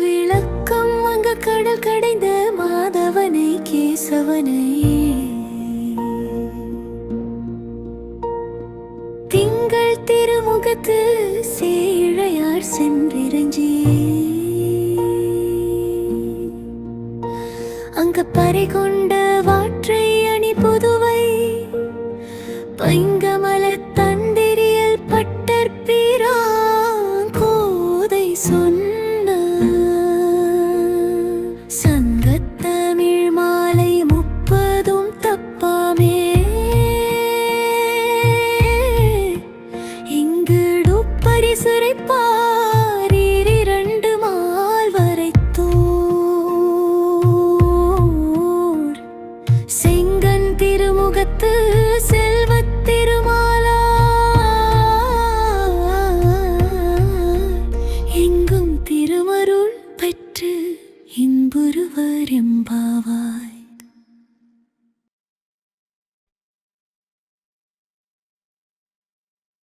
விளக்கம் அங்க கடல் கடைந்த மாதவனை கேசவனை. திங்கள் திருமுகத்து சேழையார் சென்றிரஞ்சி. அங்க பறை கொண்ட வாற்றை அணி புதுவை பைங்க இங்கு பரிசுரை இரண்டு மால் வரைத்தோர் செங்கன் திருமுகத்து செல்வ திருமாலா. எங்கும் திருமருள் பெற்று இன்புருவர் எம்பாவாய்.